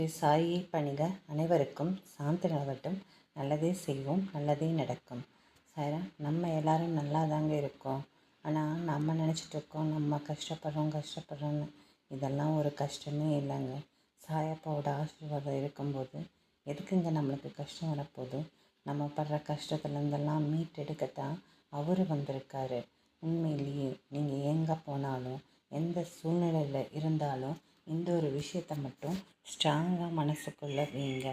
ஸ்ரீ சாயி பணிக அனைவருக்கும் சாந்தி நிலவட்டும் நல்லதே செய்வோம் நல்லதே நடக்கும். சாரா நம்ம எல்லாரும் நல்லா தாங்க இருக்கோம். ஆனால் நம்ம நினச்சிட்டு இருக்கோம் நம்ம கஷ்டப்படுறோம் கஷ்டப்படுறோன்னு இதெல்லாம் ஒரு கஷ்டமே இல்லைங்க. சாயப்பாவோட ஆசீர்வாதம் இருக்கும்போது எதுக்குங்க நம்மளுக்கு கஷ்டம் வரப்போகுது? நம்ம படுற கஷ்டத்துலேருந்தெல்லாம் மீட்டெடுக்கத்தான் அவர் வந்திருக்காரு. உண்மையிலேயே நீங்கள் எங்கே போனாலும் எந்த சூழ்நிலையில் இருந்தாலும் இந்த ஒரு விஷயத்தை மட்டும் ஸ்ட்ராங்காக மனசுக்குள்ளே வைங்க.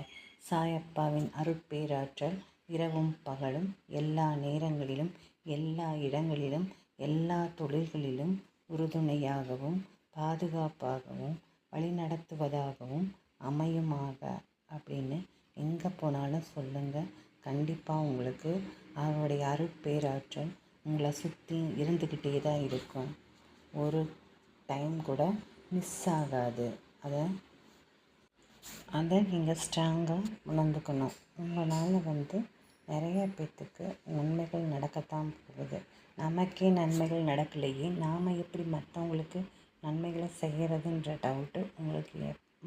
சாயப்பாவின் அருட்பேராற்றல் இரவும் பகலும் எல்லா நேரங்களிலும் எல்லா இடங்களிலும் எல்லா தொழில்களிலும் உறுதுணையாகவும் பாதுகாப்பாகவும் வழிநடத்துவதாகவும் அமையுமாக அப்படின்னு எங்கே போனாலும் சொல்லுங்கள் கண்டிப்பாக உங்களுக்கு அவருடைய அருட்பேராற்றல் உங்களை சுற்றி இருந்துக்கிட்டே தான் இருக்கும். ஒரு டைம் கூட மிஸ் ஆகாது அதை அதை நீங்கள் ஸ்ட்ராங்காக உணர்ந்துக்கணும். உங்களால் வந்து நிறைய பேர்த்துக்கு நன்மைகள் நடக்கத்தான் போகுது. நமக்கே நன்மைகள் நடக்கலையே நாம் எப்படி மற்றவங்களுக்கு நன்மைகளை செய்கிறதுன்ற டவுட்டு உங்களுக்கு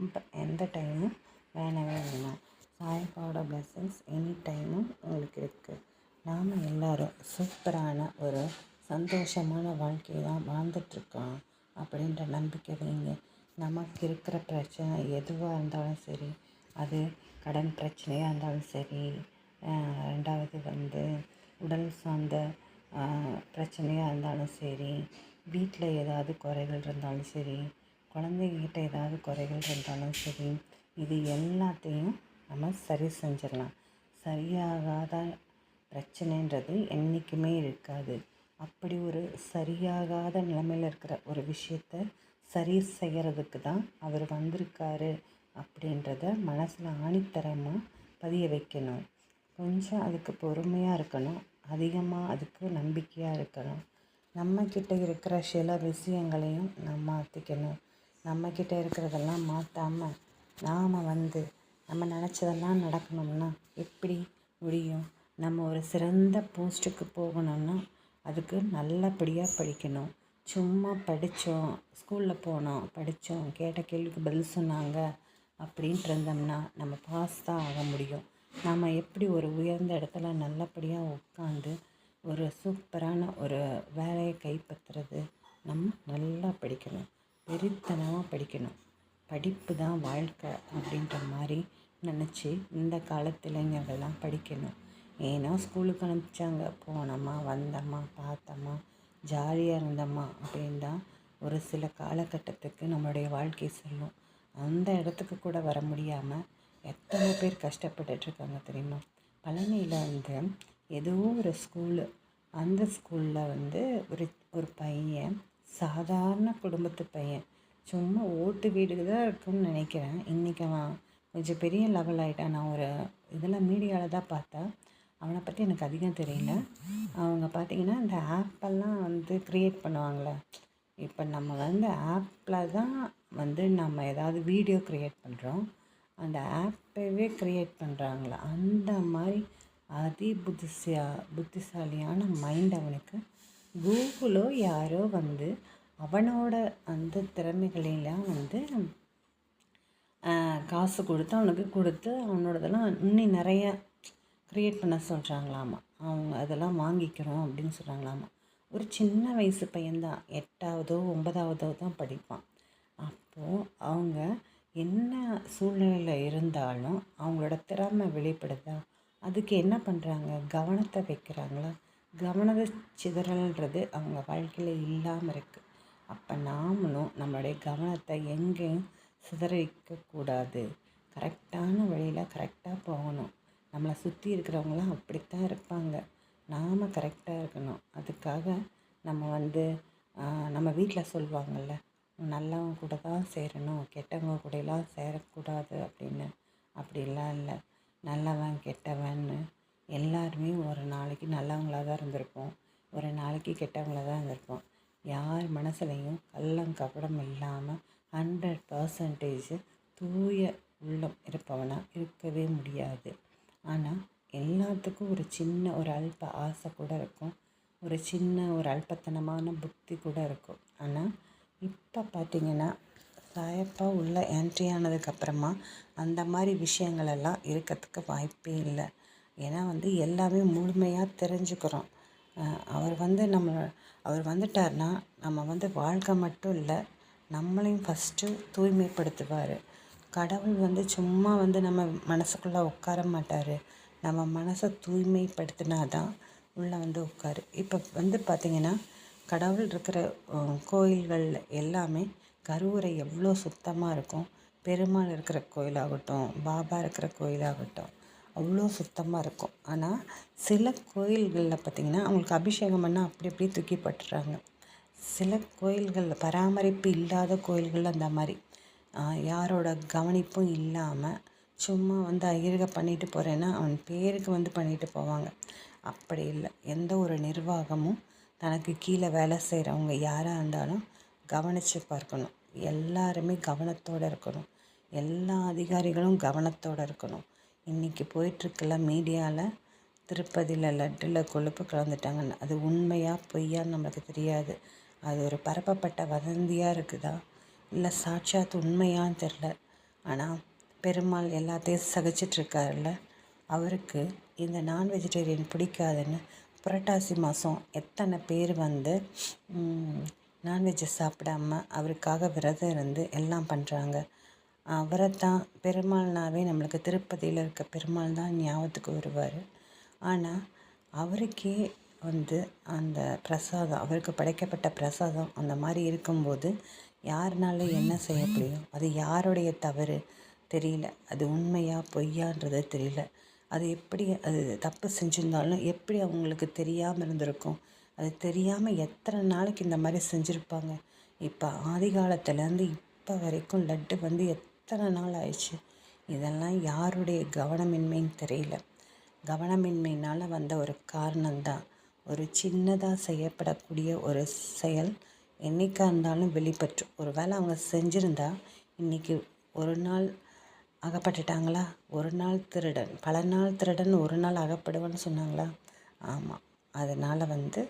எப்போ எந்த டைமும் வேணவே வேணாம். சாய்பாவோட பிளெஸிங்ஸ் எனி டைமும் உங்களுக்கு இருக்குது நாம் எல்லோரும் சூப்பரான ஒரு சந்தோஷமான வாழ்க்கையை தான் வாழ்ந்துட்டுருக்கோம் அப்படின்ற நம்பிக்கை வைங்க. நமக்கு இருக்கிற பிரச்சனை எதுவாக இருந்தாலும் சரி அது கடன் பிரச்சனையாக இருந்தாலும் சரி ரெண்டாவது வந்து உடல் சார்ந்த பிரச்சனையாக இருந்தாலும் சரி வீட்டில் ஏதாவது குறைகள் இருந்தாலும் சரி குழந்தைகிட்ட ஏதாவது குறைகள் இருந்தாலும் சரி இது எல்லாத்தையும் நம்ம சரி செஞ்சிடலாம். சரியாகாத பிரச்சனைன்றது என்றைக்குமே இருக்காது. அப்படி ஒரு சரியாகாத நிலைமையில் இருக்கிற ஒரு விஷயத்த சரி செய்கிறதுக்கு தான் அவர் வந்திருக்காரு அப்படின்றத மனசில் ஆணித்தரமாக பதிய வைக்கணும். கொஞ்சம் அதுக்கு பொறுமையாக இருக்கணும். அதிகமாக அதுக்கு நம்பிக்கையாக இருக்கணும். நம்மக்கிட்ட இருக்கிற சில விஷயங்களையும் நம்ம மாற்றிக்கணும் நம்மக்கிட்ட இருக்கிறதெல்லாம் மாற்றாமல் நாம் வந்து நம்ம நினச்சதெல்லாம் நடக்கணும்னா எப்படி முடியும்? நம்ம ஒரு சிறந்த போஸ்ட்டுக்கு போகணும்னா அதுக்கு நல்லபடியாக படிக்கணும். சும்மா படித்தோம் ஸ்கூலில் போனோம் படித்தோம் கேட்ட கேள்விக்கு பதில் சொன்னாங்க அப்படின்ட்டு இருந்தோம்னா நம்ம பாஸ் தான் ஆக முடியும். நாம் எப்படி ஒரு உயர்ந்த இடத்துல நல்லபடியாக உட்காந்து ஒரு சூப்பரான ஒரு வேலையை கைப்பற்றுறது? நம்ம நல்லா படிக்கணும். வெறித்தனமாக படிக்கணும். படிப்பு தான் வாழ்க்கை அப்படின்ற மாதிரி நினச்சி இந்த காலத்து இளைஞர்கள்லாம் படிக்கணும். ஏன்னா ஸ்கூலுக்கு அனுப்பிச்சாங்க. போனோமா வந்தோமா பார்த்தோமா ஜாலியாக இருந்தோமா அப்படின் தான் ஒரு சில காலகட்டத்துக்கு நம்மளுடைய வாழ்க்கை செல்லும். அந்த இடத்துக்கு கூட வர முடியாமல் எத்தனை பேர் கஷ்டப்பட்டுட்ருக்காங்க தெரியுமா? பழனியில் வந்து ஏதோ ஒரு ஸ்கூலு. அந்த ஸ்கூலில் வந்து ஒரு ஒரு பையன் சாதாரண குடும்பத்து பையன். சும்மா ஓட்டு வீடுக்கு தான் இருக்கும்னு நினைக்கிறேன். இன்றைக்கி அவன் கொஞ்சம் பெரிய லெவல் ஆகிட்டான் நான் ஒரு இதில் மீடியாவில் தான் பார்த்தேன். அவனை பற்றி எனக்கு அதிகம் தெரியல. அவங்க பார்த்திங்கன்னா இந்த ஆப்பெல்லாம் வந்து க்ரியேட் பண்ணுவாங்களே இப்போ நம்ம வந்து ஆப்பில் தான் வந்து நம்ம ஏதாவது வீடியோ க்ரியேட் பண்ணுறோம் அந்த ஆப்பவே க்ரியேட் பண்ணுறாங்களா அந்த மாதிரி அதி புத்திசியா புத்திசாலியான மைண்ட் அவனுக்கு கூகுளோ யாரோ வந்து அவனோட அந்த திறமைகளெல்லாம் வந்து காசு கொடுத்து அவனுக்கு கொடுத்து அவனோடதெல்லாம் இன்னும் நிறைய க்ரியேட் பண்ண சொல்கிறாங்களாமா அவங்க அதெல்லாம் வாங்கிக்கிறோம் அப்படின்னு சொல்கிறாங்களாமா ஒரு சின்ன வயசு பையன்தான். எட்டாவதோ ஒன்பதாவதோ தான் படிப்பான். அப்போது அவங்க என்ன சூழ்நிலையில் இருந்தாலும் அவங்களோட திறமை வெளிப்படுதா? அதுக்கு என்ன பண்ணுறாங்க கவனத்தை வைக்கிறாங்களா? கவனத்தை சிதறல்ன்றது அவங்க வாழ்க்கையில் இல்லாமல் இருக்குது அப்போ நாமளும் நம்மளுடைய கவனத்தை எங்கேயும் சிதறிக்கக்கூடாது கரெக்டான வழியில் கரெக்டாக போகணும். நம்மளை சுற்றி இருக்கிறவங்களாம் அப்படித்தான் இருப்பாங்க. நாம் கரெக்டாக இருக்கணும். அதுக்காக நம்ம வந்து நம்ம வீட்டில் சொல்லுவாங்கள்ல நல்லவங்க கூட தான் சேரணும். கெட்டவங்க கூடலாம் சேரக்கூடாது அப்படின்னு. அப்படிலாம் இல்லை. நல்லவன் கெட்டவன்னு எல்லாருமே ஒரு நாளைக்கு நல்லவங்களாக தான் இருந்திருப்போம். ஒரு நாளைக்கு கெட்டவங்களாக தான் இருந்திருப்போம். யார் மனசுலையும் கள்ளம் கபடம் இல்லாமல் ஹண்ட்ரட் பர்சன்டேஜ் தூய உள்ளம் இருப்பவனாக இருக்கவே முடியாது. ஆனால் எல்லாத்துக்கும் ஒரு சின்ன ஒரு அல்ப ஆசை கூட இருக்கும். ஒரு சின்ன ஒரு அல்பத்தனமான புத்தி கூட இருக்கும். ஆனால் இப்போ பார்த்திங்கன்னா சாயப்பா உள்ளே என்ட்ரி ஆனதுக்கப்புறமா அந்த மாதிரி விஷயங்களெல்லாம் இருக்கிறதுக்கு வாய்ப்பே இல்லை. ஏன்னா வந்து எல்லாமே முழுமையாக தெரிஞ்சுக்கிறோம். அவர் வந்து நம்ம அவர் வந்துட்டார்னா நம்ம வந்து வாழ்க்கை மட்டும் இல்லை நம்மளையும் ஃபஸ்ட்டு தூய்மைப்படுத்துவார். கடவுள் வந்து சும்மா வந்து நம்ம மனசுக்குள்ளே உட்கார மாட்டார். நம்ம மனசை தூய்மைப்படுத்தினா தான் உள்ளே வந்து உட்காரு. இப்போ வந்து பார்த்திங்கன்னா கடவுள் இருக்கிற கோயில்கள் எல்லாமே கருவறை எவ்வளோ சுத்தமாக இருக்கும். பெருமாள் இருக்கிற கோயிலாகட்டும் பாபா இருக்கிற கோயிலாகட்டும் அவ்வளோ சுத்தமாக இருக்கும். ஆனால் சில கோயில்களில் பார்த்திங்கன்னா அவங்களுக்கு அபிஷேகம் பண்ணால் அப்படி அப்படியே தூக்கி பட்டுறாங்க சில கோயில்களில் பராமரிப்பு இல்லாத கோயில்கள் அந்த மாதிரி. யாரோட கவனிப்பும் இல்லாமல் சும்மா வந்து ஐயருக பண்ணிட்டு போகிறேன்னா அவன் பேருக்கு வந்து பண்ணிட்டு போவாங்க. அப்படி இல்லை. எந்த ஒரு நிர்வாகமும் தனக்கு கீழே வேலை செய்கிறவங்க யாராக இருந்தாலும் கவனித்து பார்க்கணும். எல்லாருமே கவனத்தோடு இருக்கணும். எல்லா அதிகாரிகளும் கவனத்தோடு இருக்கணும். இன்றைக்கி போயிட்டுருக்கல மீடியாவில் திருப்பதியில் லட்டில் கொழுப்பு கலந்துட்டாங்கன்னு. அது உண்மையாக பொய்யான்னு நம்மளுக்கு தெரியாது. அது ஒரு பரப்பப்பட்ட வதந்தியாக இருக்குதா? இல்லை சாட்சாத் உண்மையான்னு தெரில. ஆனால் பெருமாள் எல்லாத்தையும் சகிச்சிட்ருக்காருல்ல. அவருக்கு இந்த நான் வெஜிடேரியன் பிடிக்காதுன்னு புரட்டாசி மாதம் எத்தனை பேர் வந்து நான்வெஜ்ஜை சாப்பிடாம அவருக்காக விரதம் இருந்து எல்லாம் பண்ணுறாங்க அவரை தான் பெருமாள்னாவே நம்மளுக்கு திருப்பதியில் இருக்க பெருமாள் தான் ஞாபகத்துக்கு வருவார். ஆனால் அவருக்கே வந்து அந்த பிரசாதம் அவருக்கு படைக்கப்பட்ட பிரசாதம் அந்த மாதிரி இருக்கும்போது யாருனால என்ன செய்ய முடியும்? அது யாருடைய தவறு? தெரியல. அது உண்மையா பொய்யான்றது தெரியல. அது எப்படி அது தப்பு செஞ்சுருந்தாலும் எப்படி அவங்களுக்கு தெரியாமல் இருந்திருக்கும்? அது தெரியாமல் எத்தனை நாளைக்கு இந்த மாதிரி செஞ்சுருப்பாங்க? இப்போ ஆதி காலத்துலேருந்து இப்போ வரைக்கும் லட்டு வந்து எத்தனை நாள் ஆயிடுச்சு? இதெல்லாம் யாருடைய கவனமின்மைன்னு தெரியல. கவனமின்மைனால் வந்த ஒரு காரணம்தான். ஒரு சின்னதாக செய்யப்படக்கூடிய ஒரு செயல் என்றைக்காக இருந்தாலும் வெளிப்பற்றும் ஒரு வேளை அவங்க செஞ்சுருந்தா இன்றைக்கி ஒரு நாள் அகப்பட்டுட்டாங்களா? ஒரு நாள் திருடன். பல நாள் திருடன் ஒரு நாள் அகப்படுவேன்னு சொன்னாங்களா? ஆமாம் அதனால் வந்து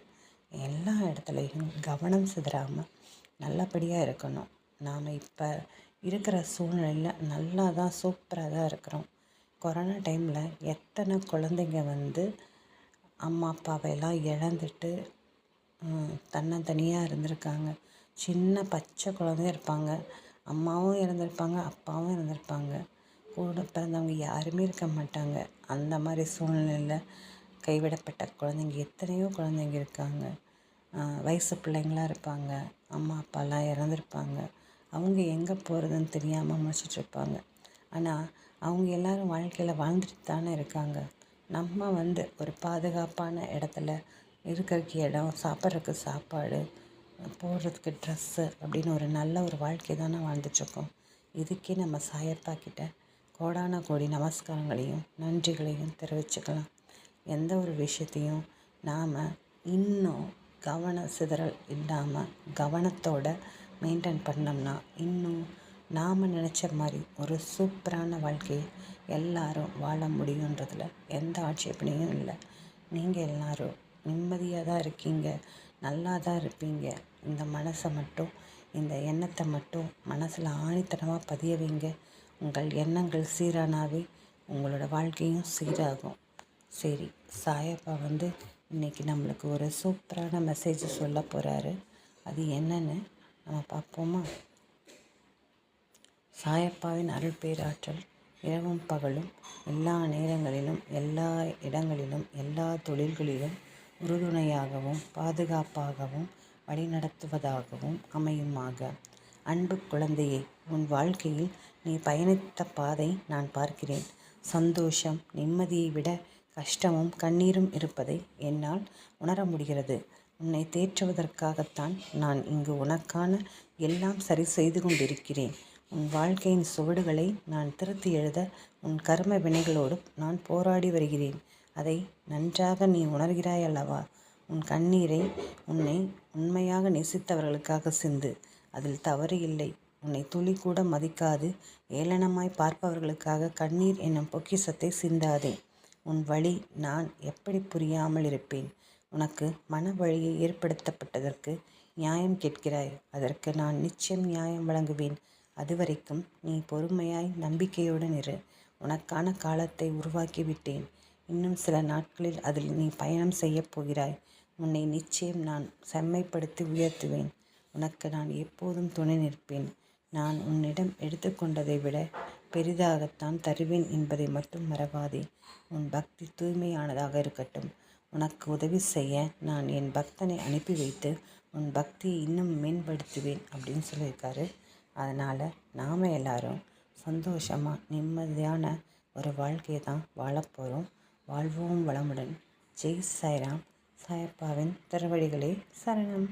எல்லா இடத்துலையும் கவனம் சிதறாமல் நல்லபடியாக இருக்கணும். நாம் இப்போ இருக்கிற சூழ்நிலையில் நல்லா தான் சூப்பராக தான் இருக்கிறோம். கொரோனா டைமில் எத்தனை குழந்தைங்க வந்து அம்மா அப்பாவை எல்லாம் இழந்துட்டு தன்னந்தனியாக இருந்திருக்காங்க. சின்ன பச்சை குழந்தையா இருப்பாங்க. அம்மாவும் இறந்துருப்பாங்க அப்பாவும் இறந்துருப்பாங்க கூட பிறந்தவங்க யாருமே இருக்க மாட்டாங்க. அந்த மாதிரி சூழ்நிலையில் கைவிடப்பட்ட குழந்தைங்க எத்தனையோ குழந்தைங்க இருக்காங்க. வயசு பிள்ளைங்களாக இருப்பாங்க. அம்மா அப்பாலாம் இறந்துருப்பாங்க. அவங்க எங்கே போகிறதுன்னு தெரியாமல் முடிச்சிட்ருப்பாங்க ஆனால் அவங்க எல்லோரும் வாழ்க்கையில் வாழ்ந்துட்டு தானே இருக்காங்க. நம்ம வந்து ஒரு பாதுகாப்பான இடத்துல இருக்கிறதுக்கு இடம் சாப்பிட்றதுக்கு சாப்பாடு போடுறதுக்கு ட்ரெஸ்ஸு அப்படின்னு ஒரு நல்ல ஒரு வாழ்க்கை தானே வாழ்ந்துட்டுருக்கோம். இதுக்கே நம்ம சாயப்பா கிட்ட கோடான கோடி நமஸ்காரங்களையும் நன்றிகளையும் தெரிவிச்சுக்கலாம். எந்த ஒரு விஷயத்தையும் நாம் இன்னும் கவன சிதறல் இல்லாமல் கவனத்தோடு மெயின்டைன் பண்ணோம்னா இன்னும் நாம் நினச்ச மாதிரி ஒரு சூப்பரான வாழ்க்கையை எல்லாரும் வாழ முடியுன்றதில் எந்த ஆட்சேபனையும் இல்லை. நீங்கள் எல்லோரும் நிம்மதியாக தான் இருக்கீங்க. நல்லா தான் இருப்பீங்க. இந்த மனசை மட்டும் இந்த எண்ணத்தை மட்டும் மனசில் ஆணித்தனமாக பதிய வைங்க. உங்கள் எண்ணங்கள் சீரானாவே உங்களோட வாழ்க்கையும் சீராகும். சரி சாயப்பா வந்து இன்றைக்கி நம்மளுக்கு ஒரு சூப்பரான மெசேஜ் சொல்ல போகிறாரு அது என்னென்னு நம்ம பார்ப்போமா? சாயப்பாவின் அருள் பேராற்றல் இரவும் பகலும் எல்லா நேரங்களிலும் எல்லா இடங்களிலும் எல்லா தொழில்களிலும் உறுதுணையாகவும் பாதுகாப்பாகவும் வழிநடத்துவதாகவும் அமையுமாக. அன்பு குழந்தையே உன் வாழ்க்கையில் நீ பயணித்த பாதை நான் பார்க்கிறேன். சந்தோஷம் நிம்மதியை விட கஷ்டமும் கண்ணீரும் இருப்பதை என்னால் உணர முடிகிறது. உன்னை தேற்றுவதற்காகத்தான் நான் இங்கு உனக்கான எல்லாம் சரி செய்து கொண்டிருக்கிறேன். உன் வாழ்க்கையின் சுவடுகளை நான் திருத்தி எழுத உன் கர்ம வினைகளோடு நான் போராடி வருகிறேன். அதை நன்றாக நீ உணர்கிறாய் அல்லவா? உன் கண்ணீரை உன்னை உண்மையாக நேசித்தவர்களுக்காக சிந்து. அதில் தவறு இல்லை. உன்னை துளி கூட மதிக்காது. ஏளனமாய் பார்ப்பவர்களுக்காக கண்ணீர் என்னும் பொக்கிசத்தை சிந்தாதே. உன் வழி நான் எப்படி புரியாமல் இருப்பேன்? உனக்கு மன வழியை ஏற்படுத்தப்பட்டதற்கு நியாயம் கேட்கிறாய். அதற்கு நான் நிச்சயம் நியாயம் வழங்குவேன். அதுவரைக்கும் நீ பொறுமையாய் நம்பிக்கையுடன் இரு உனக்கான காலத்தை உருவாக்கி விட்டேன் இன்னும் சில நாட்களில் அதில் நீ பயணம் செய்யப் போகிறாய். உன்னை நிச்சயம் நான் செம்மைப்படுத்தி உயர்த்துவேன். உனக்கு நான் எப்போதும் துணை நிற்பேன். நான் உன்னிடம் எடுத்துக்கொண்டதை விட பெரிதாகத்தான் தருவேன் என்பதை மட்டும் மறவாதே. உன் பக்தி தூய்மையானதாக இருக்கட்டும். உனக்கு உதவி செய்ய நான் என் பக்தனை அனுப்பி வைத்து உன் பக்தியை இன்னும் மேம்படுத்துவேன் அப்படின்னு சொல்லியிருக்காரு. அதனால் நாம் எல்லாரும் சந்தோஷமாக நிம்மதியான ஒரு வாழ்க்கையை தான் வாழப்போகிறோம் வாழ்வோம் வளமுடன். ஜெய் சாய்ராம். சாயப்பாவின் திருவடிகளே சரணம்.